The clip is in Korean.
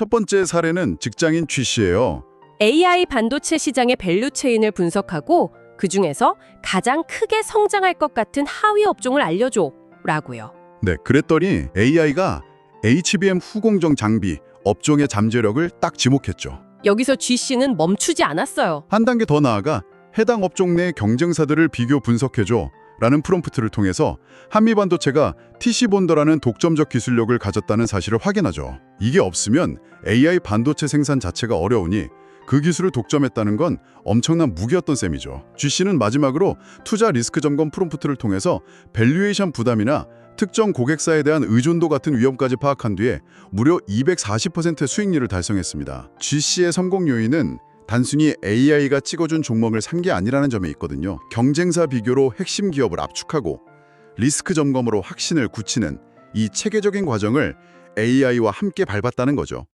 첫 번째 사례는 직장인 취 씨예요. AI 반도체 시장의 밸류 체인을 분석하고 그 중에서 가장 크게 성장할 것 같은 하위 업종을 알려줘. 라고요. 네, 그랬더니 AI가 HBM 후공정 장비 업종의 잠재력을 딱 지목했죠. 여기서 G 씨는 멈추지 않았어요. 한 단계 더 나아가 해당 업종 내 경쟁사들을 비교 분석해줘 라는 프롬프트를 통해서 한미 반도체가 TC본더라는 독점적 기술력을 가졌다는 사실을 확인하죠. 이게 없으면 AI 반도체 생산 자체가 어려우니 그 기술을 독점했다는 건 엄청난 무기였던 셈이죠. G씨는 마지막으로 투자 리스크 점검 프롬프트를 통해서 밸류에이션 부담이나 특정 고객사에 대한 의존도 같은 위험까지 파악한 뒤에 무려 240%의 수익률을 달성했습니다. G씨의 성공 요인은 단순히 AI가 찍어준 종목을 산 게 아니라는 점에 있거든요. 경쟁사 비교로 핵심 기업을 압축하고 리스크 점검으로 확신을 굳히는 이 체계적인 과정을 AI와 함께 밟았다는 거죠.